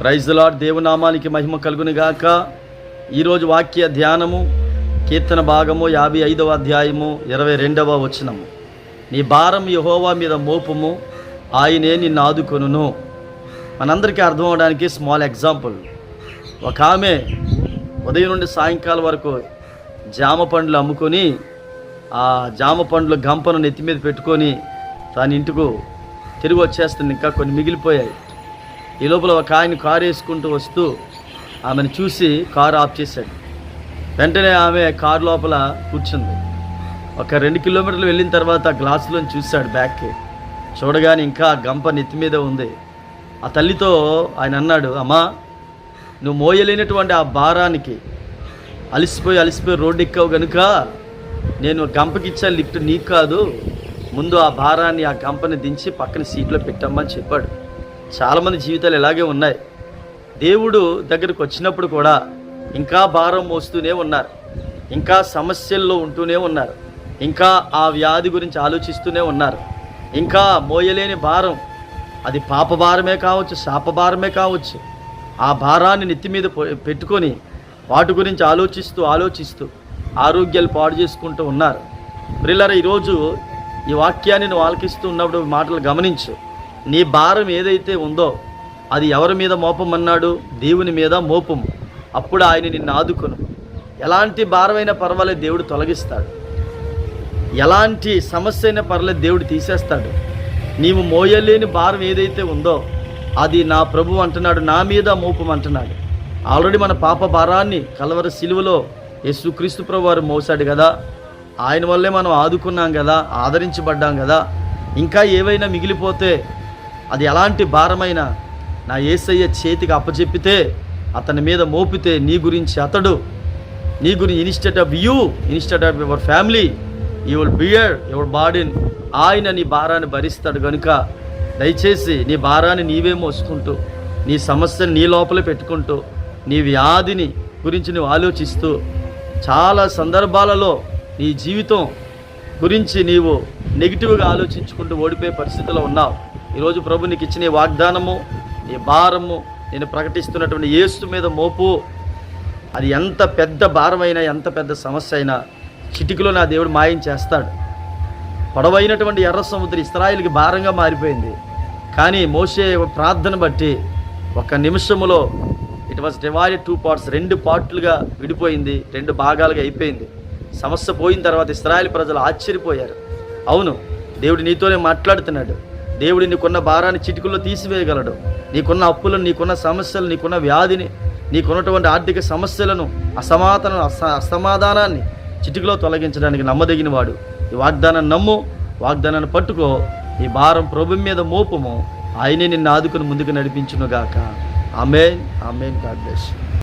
Praise lord దేవునామానికి మహిమ కలుగునుగాక ఈరోజు వాక్య ధ్యానము కీర్తన భాగము యాభై ఐదవ అధ్యాయము ఇరవై రెండవ వచనము. నీ భారం యహోవా మీద మోపము ఆయనే నిన్ను ఆదుకొనును. మనందరికీ అర్థం అవడానికి స్మాల్ ఎగ్జాంపుల్ ఒక ఆమె ఉదయం నుండి సాయంకాలం వరకు జామ పండ్లు అమ్ముకొని ఆ జామ పండ్లు గంపను నెత్తి మీద పెట్టుకొని తన ఇంటికి తిరిగి వచ్చేస్తుంది. ఇంకా కొన్ని మిగిలిపోయాయి. ఈ లోపల ఒక ఆయన కారు వేసుకుంటూ వస్తూ ఆమెను చూసి కారు ఆఫ్ చేశాడు. వెంటనే ఆమె కారు లోపల కూర్చుంది. ఒక రెండు కిలోమీటర్లు వెళ్ళిన తర్వాత గ్లాసులో చూశాడు బ్యాక్కి చూడగానే ఇంకా గంప నెత్తి మీద ఉంది. ఆ తల్లితో ఆయన అన్నాడు అమ్మా నువ్వు మోయలేనటువంటి ఆ భారానికి అలిసిపోయి అలిసిపోయి రోడ్డు ఎక్కావు గనుక నేను గంపకిచ్చా లిఫ్ట్ నీకు కాదు ముందు ఆ భారాన్ని ఆ గంపని దించి పక్కన సీట్లో పెట్టమ్మని చెప్పాడు. చాలామంది జీవితాలు ఇలాగే ఉన్నాయి. దేవుడు దగ్గరకు వచ్చినప్పుడు కూడా ఇంకా భారం మోస్తూనే ఉన్నారు. ఇంకా సమస్యల్లో ఉంటూనే ఉన్నారు. ఇంకా ఆ వ్యాధి గురించి ఆలోచిస్తూనే ఉన్నారు. ఇంకా మోయలేని భారం అది పాప భారమే కావచ్చు శాప భారమే కావచ్చు. ఆ భారాన్ని నెత్తి మీద పెట్టుకొని వాటి గురించి ఆలోచిస్తూ ఆలోచిస్తూ ఆరోగ్యాలు పాడు చేసుకుంటూ ఉన్నారు. ప్రిల్లర ఈరోజు ఈ వాక్యాన్ని నువ్వు ఆలకిస్తూ ఉన్నప్పుడు మాటలు గమనించు. నీ భారం ఏదైతే ఉందో అది ఎవరి మీద మోపమన్నాడు? దేవుని మీద మోపము. అప్పుడు ఆయన నిన్ను ఆదుకును. ఎలాంటి భారమైనా పర్వాలేదు దేవుడు తొలగిస్తాడు. ఎలాంటి సమస్య అయినా పర్లేదు దేవుడు తీసేస్తాడు. నీవు మోయలేని భారం ఏదైతే ఉందో అది నా ప్రభు అంటున్నాడు నా మీద మోపం అంటున్నాడు. ఆల్రెడీ మన పాప భారాన్ని కలవర సిలువలో యేసుక్రీస్తు ప్రభు వారు మోసాడు కదా. ఆయన వల్లే మనం ఆదుకున్నాం కదా ఆదరించబడ్డాం కదా. ఇంకా ఏవైనా మిగిలిపోతే అది ఎలాంటి భారమైన నా ఏసయ్య చేతికి అప్పచెప్పితే అతని మీద మోపితే నీ గురించి అతడు నీ గురించి instead of you instead of your family your beer your బాడీని. ఆయన నీ భారాన్ని భరిస్తాడు కనుక దయచేసి నీ భారాన్ని నీవే మోసుకుంటూ నీ సమస్యను నీ లోపలే పెట్టుకుంటూ నీ వ్యాధిని గురించి నువ్వు ఆలోచిస్తూ చాలా సందర్భాలలో నీ జీవితం గురించి నీవు నెగిటివ్గా ఆలోచించుకుంటూ ఓడిపోయే పరిస్థితిలో ఉన్నావు. ఈరోజు ప్రభు నీకు ఇచ్చిన ఈ వాగ్దానము నీ భారము నేను ప్రకటిస్తున్నటువంటి యేసు మీద మోపు. అది ఎంత పెద్ద భారమైనా ఎంత పెద్ద సమస్య అయినా చిటికలో నా దేవుడు మాయం చేస్తాడు. పొడవైనటువంటి ఎర్ర సముద్రం ఇస్రాయిల్కి భారంగా మారిపోయింది. కానీ మోసే ప్రార్థన బట్టి ఒక నిమిషములో it was divided two parts రెండు పార్ట్లుగా విడిపోయింది రెండు భాగాలుగా అయిపోయింది. సమస్య పోయిన తర్వాత ఇస్రాయేల్ ప్రజలు ఆశ్చర్యపోయారు. అవును దేవుడు నీతోనే మాట్లాడుతున్నాడు. దేవుడు నీకున్న భారాన్ని చిటికల్లో తీసివేయగలడు. నీకున్న అప్పులను నీకున్న సమస్యలు నీకున్న వ్యాధిని నీకున్నటువంటి ఆర్థిక సమస్యలను అసమాధానం అస అసమాధానాన్ని చిటికలో తొలగించడానికి నమ్మదగిన వాడు ఈ వాగ్దానాన్ని నమ్ము వాగ్దానాన్ని పట్టుకో. ఈ భారం ప్రభు మీద మోపము. ఆయనే నిన్ను ఆదుకుని ముందుకు నడిపించునుగాక. Amen amen. God bless